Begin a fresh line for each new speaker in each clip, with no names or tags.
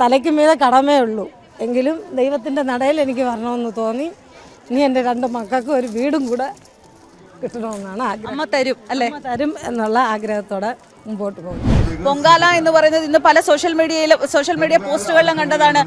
തലയ്ക്ക് മീതെ കടമേ ഉള്ളൂ. എങ്കിലും ദൈവത്തിന്റെ നടയിൽ എനിക്ക് വരണമെന്ന് തോന്നി. ഇനി എന്റെ രണ്ട് മക്കൾക്കും ഒരു വീടും കൂടെ കിട്ടണമെന്നാണ് ആഗ്രഹം.
അമ്മ തരും അല്ലേ?
തരും എന്നുള്ള ആഗ്രഹത്തോടെ മുമ്പോട്ട് പോകും.
പൊങ്കാല എന്ന് പറയുന്നത് ഇന്ന് പല സോഷ്യൽ മീഡിയയിൽ സോഷ്യൽ മീഡിയ പോസ്റ്റുകളിലും കണ്ടതാണ്.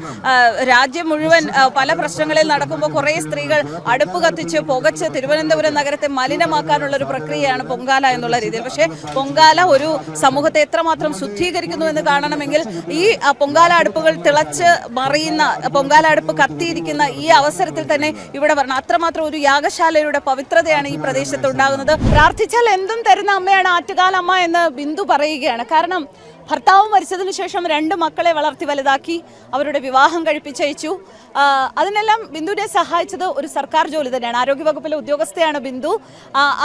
രാജ്യം മുഴുവൻ പല പ്രശ്നങ്ങളിൽ നടക്കുമ്പോൾ കുറേ സ്ത്രീകൾ അടുപ്പ് കത്തിച്ച് പുകച്ച് തിരുവനന്തപുരം നഗരത്തെ മലിനമാക്കാനുള്ള ഒരു പ്രക്രിയയാണ് പൊങ്കാല എന്നുള്ള രീതിയിൽ. പക്ഷേ പൊങ്കാല ഒരു സമൂഹത്തെ എത്രമാത്രം ശുദ്ധീകരിക്കുന്നു എന്ന് കാണണമെങ്കിൽ ഈ പൊങ്കാല അടുപ്പുകൾ തിളച്ച് മറിയുന്ന പൊങ്കാല അടുപ്പ് കത്തിയിരിക്കുന്ന ഈ അവസരത്തിൽ തന്നെ ഇവിടെ വരണം. അത്രമാത്രം ഒരു യാഗശാലയുടെ പവിത്രതയാണ് ഈ പ്രദേശത്ത് ഉണ്ടാകുന്നത്. പ്രാർത്ഥിച്ചാൽ എന്തും തരുന്ന അമ്മയാണ് ആറ്റുകാലമ്മ എന്ന് ബിന്ദു പറയുകയാണ്. കാരണം ഭർത്താവ് മരിച്ചതിന് ശേഷം രണ്ട് മക്കളെ വളർത്തി വലുതാക്കി അവരുടെ വിവാഹം കഴിപ്പിച്ചയച്ചു. അതിനെല്ലാം ബിന്ദുവിനെ സഹായിച്ചത് ഒരു സർക്കാർ ജോലി തന്നെയാണ്. ആരോഗ്യവകുപ്പിലെ ഉദ്യോഗസ്ഥയാണ് ബിന്ദു.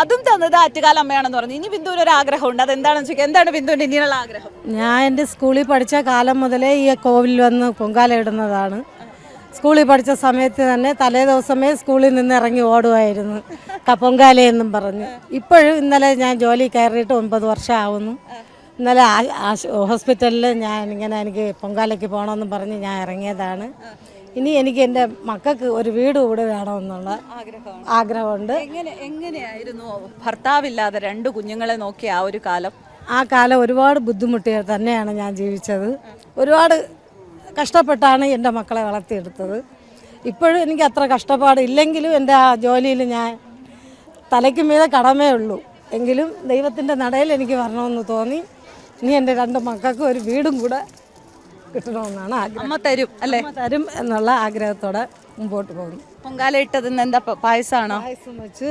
അതും തന്നത് ആറ്റുകാല അമ്മയാണെന്ന് പറഞ്ഞു. ഇനി ബിന്ദുവിന് ഒരു ആഗ്രഹമുണ്ട്. അതെന്താണെന്ന് ചോദിക്കുക എന്താണ് ബിന്ദുവിന്റെ ഇനിയുള്ള ആഗ്രഹം?
ഞാൻ എന്റെ സ്കൂളിൽ പഠിച്ച കാലം മുതലേ ഈ കോവിൽ വന്ന് പൊങ്കാല ഇടുന്നതാണ്. സ്കൂളിൽ പഠിച്ച സമയത്ത് തന്നെ തലേ ദിവസമേ സ്കൂളിൽ നിന്ന് ഇറങ്ങി ഓടുമായിരുന്നു. കപ്പൊങ്കാലയെന്നും പറഞ്ഞ്. ഇപ്പോഴും ഇന്നലെ ഞാൻ ജോലി കയറിയിട്ട് ഒൻപത് വർഷമാവുന്നു. ഇന്നലെ ഹോസ്പിറ്റലിൽ ഞാൻ ഇങ്ങനെ എനിക്ക് പൊങ്കാലയ്ക്ക് പോകണമെന്ന് പറഞ്ഞ് ഞാൻ ഇറങ്ങിയതാണ്. ഇനി എനിക്ക് എന്റെ മക്കൾക്ക് ഒരു വീട് കൂടെ വേണമെന്നുള്ള
ആഗ്രഹമാണ്.
ആഗ്രഹമുണ്ട്.
എങ്ങനെ എങ്ങനെയായിരുന്നു ഭർത്താവില്ലാതെ രണ്ട് കുഞ്ഞുങ്ങളെ നോക്കിയ ആ ഒരു കാലം?
ആ കാലം ഒരുപാട് ബുദ്ധിമുട്ടുകൾ തന്നെയാണ് ഞാൻ ജീവിച്ചത്. ഒരുപാട് കഷ്ടപ്പെട്ടാണ് എന്റെ മക്കളെ വളർത്തിയെടുത്തത്. ഇപ്പോഴും എനിക്ക് അത്ര കഷ്ടപ്പാട് ഇല്ലെങ്കിലും എന്റെ ആ ജോലിയിൽ ഞാൻ തലയ്ക്ക് മീതെ കടമേ ഉള്ളൂ. എങ്കിലും ദൈവത്തിന്റെ നടയിൽ എനിക്ക് വരണമെന്ന് തോന്നി. ഇനി എന്റെ രണ്ട് മക്കൾക്ക് ഒരു വീടും കൂടെ കിട്ടണമെന്നാണ് ആഗ്രഹം.
അമ്മ തരും അല്ലേ?
തരും എന്നുള്ള ആഗ്രഹത്തോടെ മുമ്പോട്ട് പോകുന്നു.
പൊങ്കാല ഇട്ടതിന് എന്താ പായസമാണോ?
പായസം വെച്ചു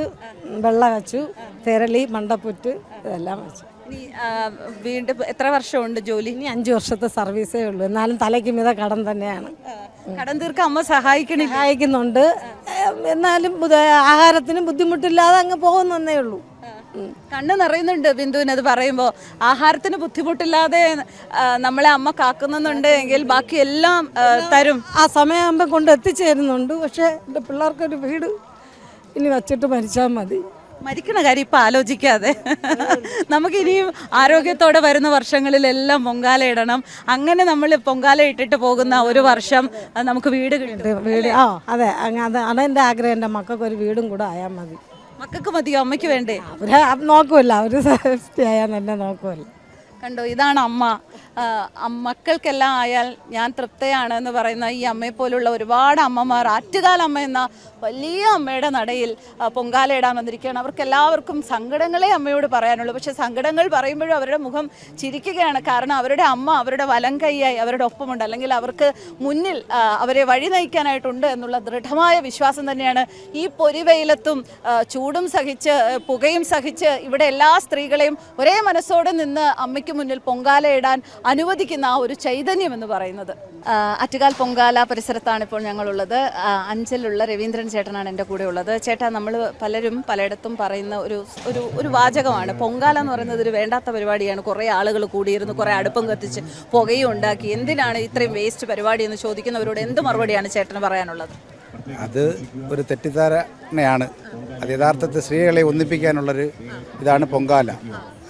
വെള്ളം വെച്ചു തെരളി മണ്ടപ്പുറ്റ് ഇതെല്ലാം വെച്ചു.
വീണ്ടും എത്ര വർഷമുണ്ട് ജോലി?
ഇനി അഞ്ചു വർഷത്തെ സർവീസേ ഉള്ളൂ. എന്നാലും തലയ്ക്ക് മിത കടം തന്നെയാണ്.
കടം തീർക്കാൻ അമ്മ സഹായിക്കണില്ല.
സഹായിക്കുന്നുണ്ട്. എന്നാലും ആഹാരത്തിന് ബുദ്ധിമുട്ടില്ലാതെ അങ്ങ് പോകുന്നേ ഉള്ളൂ.
കണ്ണ് നിറയുന്നുണ്ട് ബിന്ദുവിന്. അത് പറയുമ്പോൾ ആഹാരത്തിന് ബുദ്ധിമുട്ടില്ലാതെ നമ്മളെ അമ്മ കാക്കുന്നുണ്ട് എങ്കിൽ ബാക്കി എല്ലാം തരും.
ആ സമയമാകുമ്പോൾ കൊണ്ട് എത്തിച്ചേരുന്നുണ്ട്. പക്ഷേ എന്റെ പിള്ളേർക്കൊരു വീട് ഇനി വച്ചിട്ട് മരിച്ചാൽ മതി.
മരിക്കണ കാര്യം ഇപ്പം ആലോചിക്കാതെ. നമുക്ക് ഇനിയും ആരോഗ്യത്തോടെ വരുന്ന വർഷങ്ങളിലെല്ലാം പൊങ്കാല ഇടണം. അങ്ങനെ നമ്മൾ പൊങ്കാല ഇട്ടിട്ട് പോകുന്ന ഒരു വർഷം നമുക്ക് വീട് കിട്ടും.
വീട് ആ അതെ അത് അതെന്റെ ആഗ്രഹം എന്റെ മക്കൾക്ക് ഒരു വീടും കൂടെ ആയാൽ മതി.
മക്കൾക്ക് മതിയോ? അമ്മയ്ക്ക് വേണ്ടേ?
അവർ നോക്കുമല്ല അവർ സേഫ്റ്റി ആയാൽ എന്നെ നോക്കുമല്ലോ.
കണ്ടോ? ഇതാണ് അമ്മ. മക്കൾക്കെല്ലാം ആയാൽ ഞാൻ തൃപ്തയാണ് എന്ന് പറയുന്ന ഈ അമ്മയെ പോലുള്ള ഒരുപാട് അമ്മമാർ ആറ്റുകാലമ്മ എന്ന വലിയ അമ്മയുടെ നടയിൽ ആ, പൊങ്കാല ഇടാൻ വന്നിരിക്കുകയാണ്. അവർക്ക് എല്ലാവർക്കും സങ്കടങ്ങളെ അമ്മയോട് പറയാനുള്ളൂ. പക്ഷേ സങ്കടങ്ങൾ പറയുമ്പോഴും അവരുടെ മുഖം ചിരിക്കുകയാണ്. കാരണം അവരുടെ അമ്മ അവരുടെ വലം കൈയായി അവരുടെ ഒപ്പമുണ്ട്. അല്ലെങ്കിൽ അവർക്ക് മുന്നിൽ അവരെ വഴി നയിക്കാനായിട്ടുണ്ട് എന്നുള്ള ദൃഢമായ വിശ്വാസം തന്നെയാണ് ഈ പൊരിവെയിലത്തും ചൂടും സഹിച്ച് പുകയും സഹിച്ച് ഇവിടെ എല്ലാ സ്ത്രീകളെയും ഒരേ മനസ്സോടെ നിന്ന് അമ്മയ്ക്ക് മുന്നിൽ പൊങ്കാല ഇടാൻ അനുവദിക്കുന്ന ആ ഒരു ചൈതന്യം എന്ന് പറയുന്നത്. അറ്റുകാൽ പൊങ്കാല പരിസരത്താണ് ഇപ്പോൾ ഞങ്ങളുള്ളത്. അഞ്ചലുള്ള രവീന്ദ്രൻ ചേട്ടനാണ് എന്റെ കൂടെ ഉള്ളത്. ചേട്ടാ നമ്മൾ പലരും പലയിടത്തും പറയുന്ന ഒരു ഒരു ഒരു വാചകമാണ്. പൊങ്കാല എന്ന് പറയുന്നത് ഒരു വേണ്ടാത്ത പരിപാടിയാണ്. കുറേ ആളുകൾ കൂടിയിരുന്ന് കുറേ അടുപ്പം കത്തിച്ച് പുകയും ഉണ്ടാക്കി. എന്തിനാണ് ഇത്രയും വേസ്റ്റ് പരിപാടി എന്ന് ചോദിക്കുന്നവരോട് എന്ത് മറുപടിയാണ് ചേട്ടന് പറയാനുള്ളത്?
അത് ഒരു തെറ്റിദ്ധാരണയാണ്. അത് യഥാർത്ഥത്തിൽ സ്ത്രീകളെ ഒന്നിപ്പിക്കാനുള്ളൊരു ഇതാണ് പൊങ്കാല.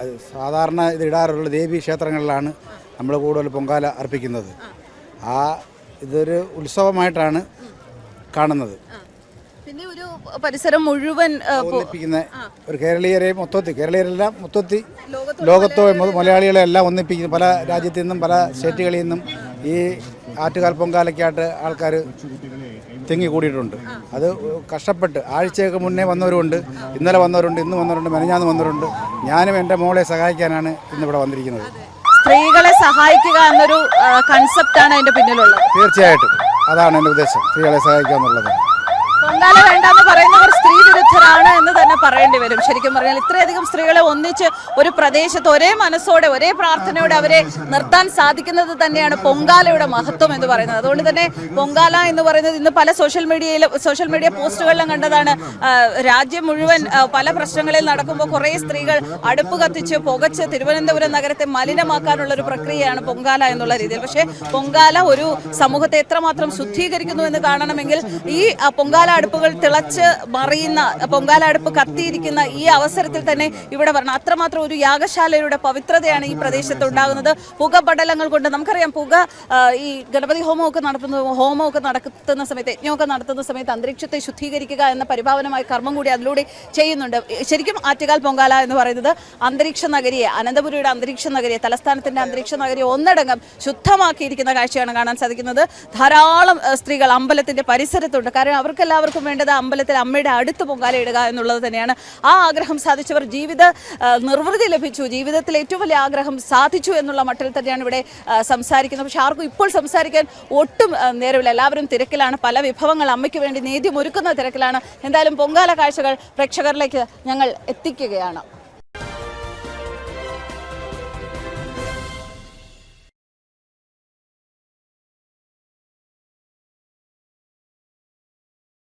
അത് സാധാരണ ഇത് ഇടാറുള്ള ദേവീ ക്ഷേത്രങ്ങളിലാണ് നമ്മൾ കൂടുതൽ പൊങ്കാല അർപ്പിക്കുന്നത്. ആ ഇതൊരു ഉത്സവമായിട്ടാണ് കാണുന്നത്.
പിന്നെ ഒരു പരിസരം മുഴുവൻ
ഒന്നിപ്പിക്കുന്ന ഒരു കേരളീയരെ മൊത്തത്തിൽ കേരളീയരെല്ലാം മൊത്തത്തിൽ ലോകത്തോ മലയാളികളെ എല്ലാം ഒന്നിപ്പിക്കുന്നു പല രാജ്യത്തു നിന്നും പല സ്റ്റേറ്റുകളിൽ നിന്നും ഈ ആറ്റുകാൽ പൊങ്കാലയ്ക്കായിട്ട് ആൾക്കാർ തിങ്ങി കൂടിയിട്ടുണ്ട്. അത് കഷ്ടപ്പെട്ട് ആഴ്ചയൊക്കെ മുന്നേ വന്നവരുണ്ട് ഇന്നലെ വന്നവരുണ്ട് ഇന്ന് വന്നവരുണ്ട് മെനഞ്ഞാന്ന് വന്നവരുണ്ട്. ഞാനും എന്റെ മോളെ സഹായിക്കാനാണ് ഇന്നിവിടെ വന്നിരിക്കുന്നത്.
സ്ത്രീകളെ സഹായിക്കുക എന്നൊരു കൺസെപ്റ്റ് ആണ് അതിന്റെ പിന്നിലുള്ളത്.
തീർച്ചയായിട്ടും. അതാണ് എന്റെ ഉദ്ദേശം. സ്ത്രീകളെ സഹായിക്കുക എന്നുള്ളത്.
പൊങ്കാല വേണ്ടെന്ന് പറയുന്നവർ സ്ത്രീ വിരുദ്ധരാണ് എന്ന് തന്നെ പറയേണ്ടി വരും. ശരിക്കും പറഞ്ഞാൽ ഇത്രയധികം സ്ത്രീകളെ ഒന്നിച്ച് ഒരു പ്രദേശത്ത് ഒരേ മനസ്സോടെ ഒരേ പ്രാർത്ഥനയോടെ അവരെ നിർത്താൻ സാധിക്കുന്നത് തന്നെയാണ് പൊങ്കാലയുടെ മഹത്വം എന്ന് പറയുന്നത്. അതുകൊണ്ട് തന്നെ പൊങ്കാല എന്ന് പറയുന്നത് ഇന്ന് പല സോഷ്യൽ മീഡിയയിലും സോഷ്യൽ മീഡിയ പോസ്റ്റുകളിലും കണ്ടതാണ്. രാജ്യം മുഴുവൻ പല പ്രശ്നങ്ങളിൽ നടക്കുമ്പോൾ കുറേ സ്ത്രീകൾ അടുപ്പ് കത്തിച്ച് പുകച്ച് തിരുവനന്തപുരം നഗരത്തെ മലിനമാക്കാനുള്ള ഒരു പ്രക്രിയയാണ് പൊങ്കാല എന്നുള്ള രീതിയിൽ. പക്ഷേ പൊങ്കാല ഒരു സമൂഹത്തെ എത്രമാത്രം ശുദ്ധീകരിക്കുന്നു എന്ന് കാണണമെങ്കിൽ ഈ പൊങ്കാല അടുപ്പുകൾ തിളച്ച് മറിയുന്ന പൊങ്കാല അടുപ്പ് കത്തിയിരിക്കുന്ന ഈ അവസരത്തിൽ തന്നെ ഇവിടെ വരണം. അത്രമാത്രം ഒരു യാഗശാലയുടെ പവിത്രതയാണ് ഈ പ്രദേശത്ത് ഉണ്ടാകുന്നത്. പുകപടലങ്ങൾ കൊണ്ട് നമുക്കറിയാം പുക ഈ ഗണപതി ഹോമമൊക്കെ നടത്തുന്ന ഹോമമൊക്കെ നടത്തുന്ന സമയത്ത് യജ്ഞമൊക്കെ നടത്തുന്ന സമയത്ത് അന്തരീക്ഷത്തെ ശുദ്ധീകരിക്കുക എന്ന പരിഭാവനമായ കർമ്മം കൂടി അതിലൂടെ ചെയ്യുന്നുണ്ട്. ശരിക്കും ആറ്റുകാൽ പൊങ്കാല എന്ന് പറയുന്നത് അന്തരീക്ഷ നഗരിയെ അനന്തപുരിയുടെ അന്തരീക്ഷ നഗരിയെ തലസ്ഥാനത്തിന്റെ അന്തരീക്ഷ നഗരിയെ ഒന്നടങ്കം ശുദ്ധമാക്കിയിരിക്കുന്ന കാഴ്ചയാണ് കാണാൻ സാധിക്കുന്നത്. ധാരാളം സ്ത്രീകൾ അമ്പലത്തിന്റെ പരിസരത്തുണ്ട്. കാരണം അവർക്കെല്ലാവർക്കും വേണ്ടത് അമ്പലത്തിൽ അമ്മയുടെ അടുത്ത് പൊങ്കാല ഇടുക എന്നുള്ളത് തന്നെയാണ്. ആ ആഗ്രഹം സാധിച്ചവർ ജീവിത നിർവൃതി ലഭിച്ചു. ജീവിതത്തിൽ ഏറ്റവും വലിയ ആഗ്രഹം സാധിച്ചു എന്നുള്ള മട്ടിൽ തന്നെയാണ് ഇവിടെ സംസാരിക്കുന്നത്. പക്ഷെ ആർക്കും ഇപ്പോൾ സംസാരിക്കാൻ ഒട്ടും നേരമില്ല. എല്ലാവരും തിരക്കിലാണ്. പല വിഭവങ്ങൾ അമ്മയ്ക്ക് വേണ്ടി നേദ്യം ഒരുക്കുന്ന തിരക്കിലാണ്. എന്തായാലും പൊങ്കാല കാഴ്ചകൾ പ്രേക്ഷകരിലേക്ക് ഞങ്ങൾ എത്തിക്കുകയാണ്.